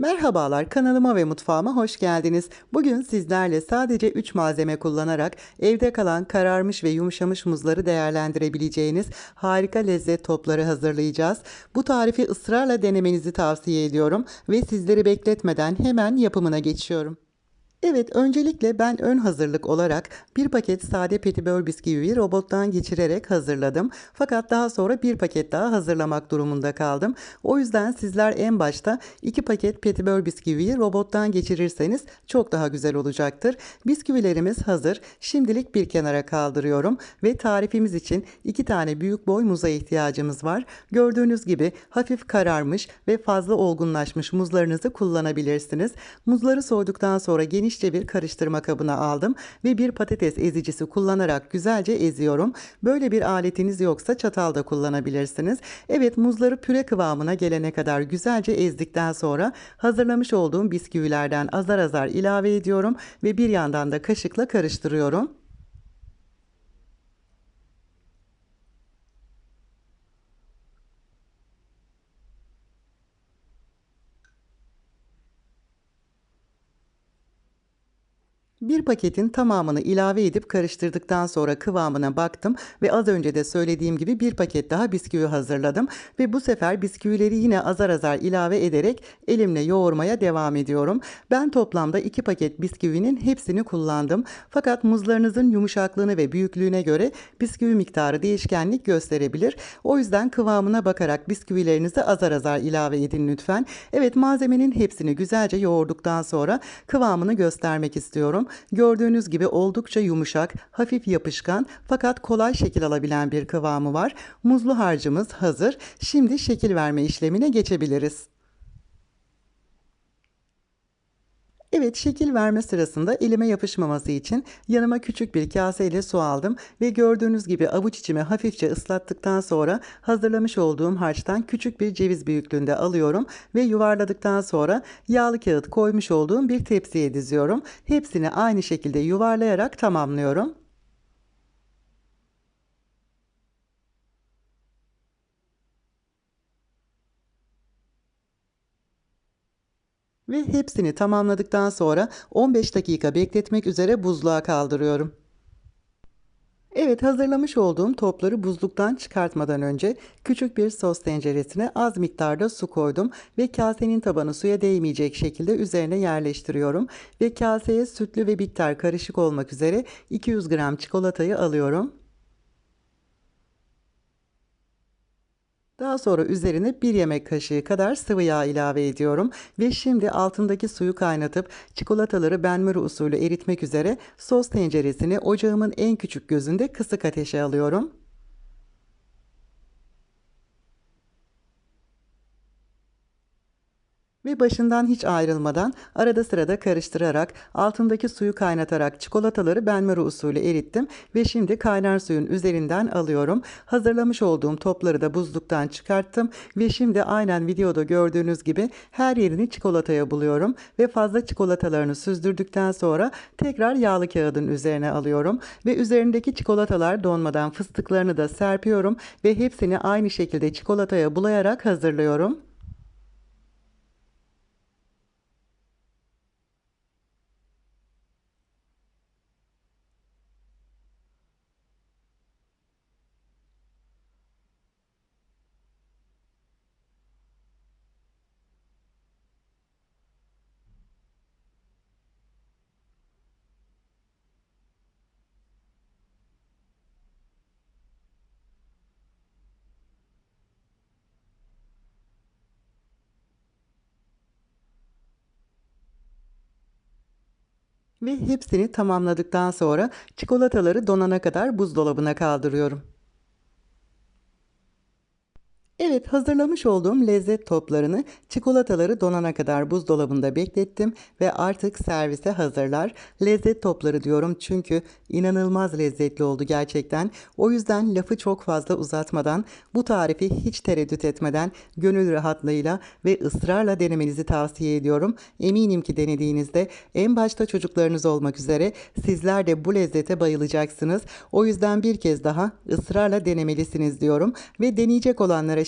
Merhabalar kanalıma ve mutfağıma hoş geldiniz. Bugün sizlerle sadece 3 malzeme kullanarak evde kalan kararmış ve yumuşamış muzları değerlendirebileceğiniz harika lezzet topları hazırlayacağız. Bu tarifi ısrarla denemenizi tavsiye ediyorum ve sizleri bekletmeden hemen yapımına geçiyorum. Evet, öncelikle ben ön hazırlık olarak bir paket sade petibör bisküviyi robottan geçirerek hazırladım. Fakat daha sonra bir paket daha hazırlamak durumunda kaldım. O yüzden sizler en başta iki paket petibör bisküviyi robottan geçirirseniz çok daha güzel olacaktır. Bisküvilerimiz hazır. Şimdilik bir kenara kaldırıyorum ve tarifimiz için iki tane büyük boy muza ihtiyacımız var. Gördüğünüz gibi hafif kararmış ve fazla olgunlaşmış muzlarınızı kullanabilirsiniz. Muzları soyduktan sonra geniş genişçe bir karıştırma kabına aldım ve bir patates ezicisi kullanarak güzelce eziyorum. Böyle bir aletiniz yoksa çatal da kullanabilirsiniz. Evet muzları püre kıvamına gelene kadar güzelce ezdikten sonra hazırlamış olduğum bisküvilerden azar azar ilave ediyorum ve bir yandan da kaşıkla karıştırıyorum. Bir paketin tamamını ilave edip karıştırdıktan sonra kıvamına baktım ve az önce de söylediğim gibi bir paket daha bisküvi hazırladım ve bu sefer bisküvileri yine azar azar ilave ederek elimle yoğurmaya devam ediyorum. Ben toplamda iki paket bisküvinin hepsini kullandım. Fakat muzlarınızın yumuşaklığını ve büyüklüğüne göre bisküvi miktarı değişkenlik gösterebilir. O yüzden kıvamına bakarak bisküvilerinizi azar azar ilave edin lütfen. Evet malzemenin hepsini güzelce yoğurduktan sonra kıvamını göstermek istiyorum. Gördüğünüz gibi oldukça yumuşak, hafif yapışkan fakat kolay şekil alabilen bir kıvamı var. Muzlu harcımız hazır. Şimdi şekil verme işlemine geçebiliriz. Evet şekil verme sırasında elime yapışmaması için yanıma küçük bir kase ile su aldım ve gördüğünüz gibi avuç içimi hafifçe ıslattıktan sonra hazırlamış olduğum harçtan küçük bir ceviz büyüklüğünde alıyorum ve yuvarladıktan sonra yağlı kağıt koymuş olduğum bir tepsiye diziyorum. Hepsini aynı şekilde yuvarlayarak tamamlıyorum. Ve hepsini tamamladıktan sonra 15 dakika bekletmek üzere buzluğa kaldırıyorum. Evet hazırlamış olduğum topları buzluktan çıkartmadan önce küçük bir sos tenceresine az miktarda su koydum ve kasenin tabanı suya değmeyecek şekilde üzerine yerleştiriyorum ve kaseye sütlü ve bitter karışık olmak üzere 200 gram çikolatayı alıyorum. Daha sonra üzerine bir yemek kaşığı kadar sıvı yağ ilave ediyorum ve şimdi altındaki suyu kaynatıp çikolataları benmari usulü eritmek üzere sos tenceresini ocağımın en küçük gözünde kısık ateşe alıyorum. Ve başından hiç ayrılmadan arada sırada karıştırarak altındaki suyu kaynatarak çikolataları benmari usulü erittim ve şimdi kaynar suyun üzerinden alıyorum. Hazırlamış olduğum topları da buzluktan çıkarttım ve şimdi aynen videoda gördüğünüz gibi her yerini çikolataya buluyorum ve fazla çikolatalarını süzdürdükten sonra tekrar yağlı kağıdın üzerine alıyorum ve üzerindeki çikolatalar donmadan fıstıklarını da serpiyorum ve hepsini aynı şekilde çikolataya bulayarak hazırlıyorum. Ve hepsini tamamladıktan sonra çikolataları donana kadar buzdolabına kaldırıyorum. Evet hazırlamış olduğum lezzet toplarını çikolataları donana kadar buzdolabında beklettim ve artık servise hazırlar. Lezzet topları diyorum çünkü inanılmaz lezzetli oldu gerçekten. O yüzden lafı çok fazla uzatmadan bu tarifi hiç tereddüt etmeden gönül rahatlığıyla ve ısrarla denemenizi tavsiye ediyorum. Eminim ki denediğinizde en başta çocuklarınız olmak üzere sizler de bu lezzete bayılacaksınız. O yüzden bir kez daha ısrarla denemelisiniz diyorum ve deneyecek olanlara